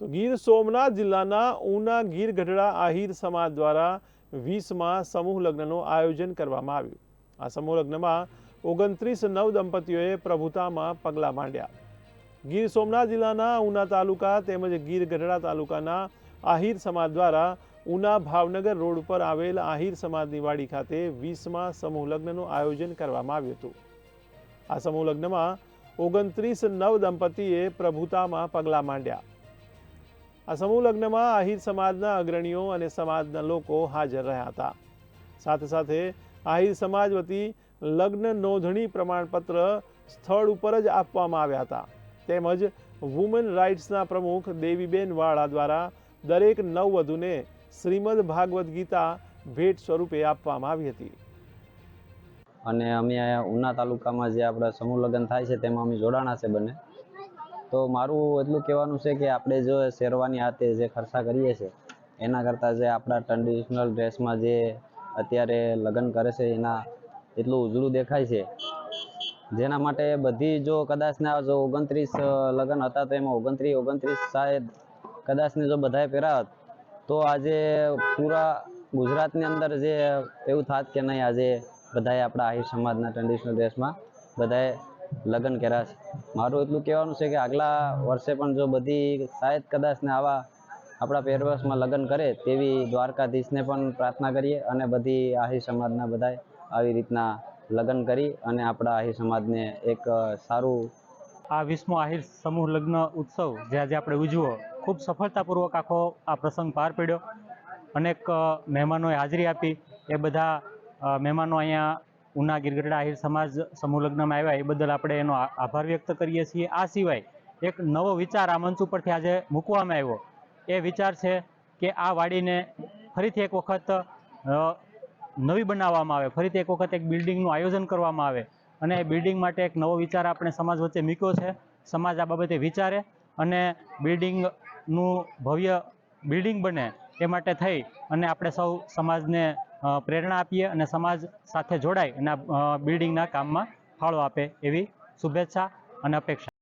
તો ગીર સોમનાથ જિલ્લાના ઉના ગીર ગઢડા આહિર સમાજ દ્વારા વીસમાં સમૂહ લગ્નનું આયોજન કરવામાં આવ્યું. આ સમૂહ લગ્નમાં ઓગણત્રીસ નવ દંપતીઓએ પ્રભુતામાં પગલાં માંડ્યા. ગીર સોમનાથ જિલ્લાના ઉના તાલુકા તેમજ ગીર ગઢડા તાલુકાના આહિર સમાજ દ્વારા ઉના ભાવનગર રોડ પર આવેલ આહિર સમાજની વાડી ખાતે વીસમાં સમૂહ લગ્નનું આયોજન કરવામાં આવ્યું હતું. આ સમૂહ લગ્નમાં ઓગણત્રીસ નવ દંપતીએ પ્રભુતામાં પગલાં માંડ્યા. આ સમૂહ લગ્નમાં આહિર સમાજના અગ્રણીઓ અને સમાજના લોકો હાજર રહ્યા હતા. સાથે સાથે આહિર સમાજ વતી લગ્ન નોંધણી પ્રમાણપત્ર સ્થળ ઉપર જ આપવામાં આવ્યા હતા. તેમજ વુમન રાઇટ્સના પ્રમુખ દેવીબેન વાળા દ્વારા દરેક નવવધુને શ્રીમદ ભાગવદ્ ગીતા ભેટ સ્વરૂપે આપવામાં આવી હતી. અને અમે ઉના તાલુકામાં જે આપણા સમૂહ લગ્ન થાય છે, તેમાં અમે જોડાણા છે બંને. તો મારું એટલું કહેવાનું છે કે આપણે જો શેરવાની હાથે જે ખર્ચા કરીએ છીએ, એના કરતાં જે આપણા ટ્રેડિશનલ ડ્રેસમાં જે અત્યારે લગ્ન કરે છે, એના એટલું ઉજળું દેખાય છે. જેના માટે બધી જો કદાચ ને આ જો ઓગણત્રીસ લગ્ન હતા તો એમાં ઓગણત્રીસ ઓગણત્રીસ શાયદ કદાચ ને જો બધાએ પહેરાવત તો આજે પૂરા ગુજરાતની અંદર જે એવું થાત કે નહીં, આજે બધાએ આપણા આહિર સમાજના ટ્રેડિશનલ ડ્રેસમાં બધાએ લગ્ન કર્યા છે. મારું એટલું કહેવાનું છે કે આગલા વર્ષે પણ જો બધી શાયદ કદાચ ને આવા આપણા પહેરવેશમાં લગ્ન કરે તેવી દ્વારકાધીશને પણ પ્રાર્થના કરીએ અને બધી આહી સમાજના બધાએ આવી રીતના લગ્ન કરી અને આપણા આહી સમાજને એક સારું આ વીસમો આહિર સમૂહ લગ્ન ઉત્સવ જે આજે આપણે ઉજવો ખૂબ સફળતાપૂર્વક આખો આ પ્રસંગ પાર પડ્યો. અનેક મહેમાનોએ હાજરી આપી. એ બધા મહેમાનો અહીંયા ઉના ગીરગઢડા આહિર સમાજ સમૂહ લગ્નમાં આવ્યા, એ બદલ આપણે એનો આભાર વ્યક્ત કરીએ છીએ. આ સિવાય એક નવો વિચાર આ મંચ ઉપરથી આજે મૂકવામાં આવ્યો. એ વિચાર છે કે આ વાડીને ફરીથી એક વખત નવી બનાવવામાં આવે, ફરીથી એક વખત એક બિલ્ડિંગનું આયોજન કરવામાં આવે. અને એ બિલ્ડિંગ માટે એક નવો વિચાર આપણે સમાજ વચ્ચે મૂક્યો છે. સમાજ આ બાબતે વિચારે અને બિલ્ડિંગનું ભવ્ય બિલ્ડિંગ બને એ માટે થઈ અને આપણે સૌ સમાજને પ્રેરણા આપીએ અને સમાજ સાથે જોડાય અને બિલ્ડિંગના કામમાં ફાળો આપે એવી શુભેચ્છા અને અપેક્ષા.